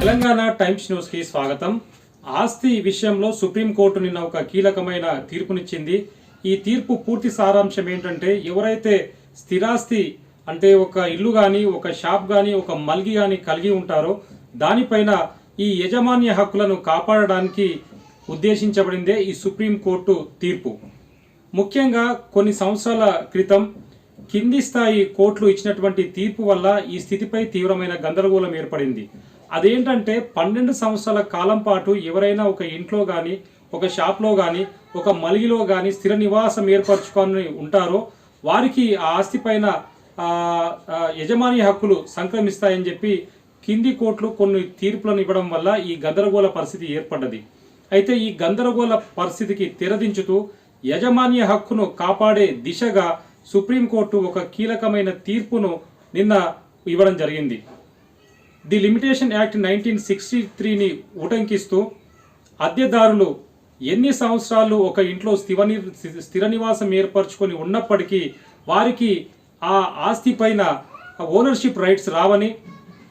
Telangana times న్యూస్కి స్వాగతం. ఆస్తి విషయంలో సుప్రీంకోర్టు నిన్న ఒక కీలకమైన తీర్పునిచ్చింది. ఈ తీర్పు పూర్తి సారాంశం ఏంటంటే ఎవరైతే స్థిరాస్తి అంటే ఒక ఇల్లు కానీ ఒక షాప్ కానీ ఒక మల్గి కానీ కలిగి ఉంటారో దానిపైన ఈ యజమాన్య హక్కులను కాపాడడానికి ఉద్దేశించబడిందే ఈ సుప్రీంకోర్టు తీర్పు. ముఖ్యంగా కొన్ని సంవత్సరాల క్రితం కింది స్థాయి కోర్టులు ఇచ్చినటువంటి తీర్పు వల్ల ఈ స్థితిపై తీవ్రమైన గందరగోళం ఏర్పడింది. అదేంటంటే పన్నెండు సంవత్సరాల కాలం పాటు ఎవరైనా ఒక ఇంట్లో కానీ ఒక షాప్లో కానీ ఒక మలిగిలో కానీ స్థిర నివాసం ఏర్పరచుకొని ఉంటారో వారికి ఆ ఆస్తి పైన యజమాని హక్కులు సంక్రమిస్తాయని చెప్పి కింది కోర్టులు కొన్ని తీర్పులను ఇవ్వడం వల్ల ఈ గందరగోళ పరిస్థితి ఏర్పడ్డది. అయితే ఈ గందరగోళ పరిస్థితికి తెరదించుతూ యజమాన్య హక్కును కాపాడే దిశగా సుప్రీంకోర్టు ఒక కీలకమైన తీర్పును నిన్న ఇవ్వడం జరిగింది. The limitation act nineteen sixty త్రీని ఉటంకిస్తూ అద్దెదారులు ఎన్ని సంవత్సరాలు ఒక ఇంట్లో స్థివని స్థిర నివాసం ఏర్పరచుకొని ఉన్నప్పటికీ వారికి ఆ ఆస్తి పైన ఓనర్షిప్ రైట్స్ రావని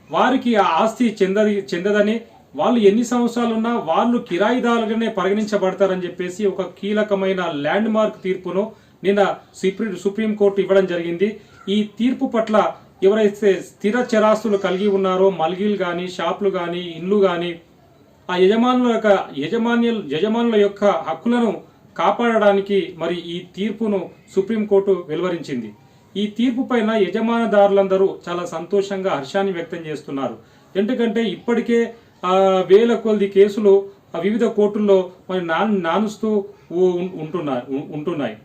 వారికి ఆ ఆస్తి చెందది చెందదని వాళ్ళు ఎన్ని సంవత్సరాలు ఉన్నా వాళ్ళు కిరాయిదారులుగానే పరిగణించబడతారని చెప్పేసి ఒక కీలకమైన ల్యాండ్ మార్క్ తీర్పును నిన్న సుప్రీం సుప్రీంకోర్టు ఇవ్వడం జరిగింది. ఈ తీర్పు పట్ల ఎవరైతే స్థిర చరాస్తులు కలిగి ఉన్నారో మల్గీలు కానీ షాపులు కానీ ఇండ్లు కానీ ఆ యజమానుల యొక్క యజమాన్య యజమానుల యొక్క హక్కులను కాపాడడానికి మరి ఈ తీర్పును సుప్రీంకోర్టు వెలువరించింది. ఈ తీర్పు పైన యజమానదారులందరూ చాలా సంతోషంగా హర్షాన్ని వ్యక్తం చేస్తున్నారు. ఎందుకంటే ఇప్పటికే వేల కొద్ది కేసులు వివిధ కోర్టుల్లో మరి నాన్ నానుస్తూ ఉంటున్నాయి ఉంటున్నాయి.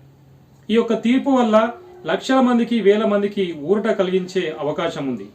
ఈ యొక్క తీర్పు వల్ల లక్షల మందికి వేల మందికి ఊరట కలిగించే అవకాశం ఉంది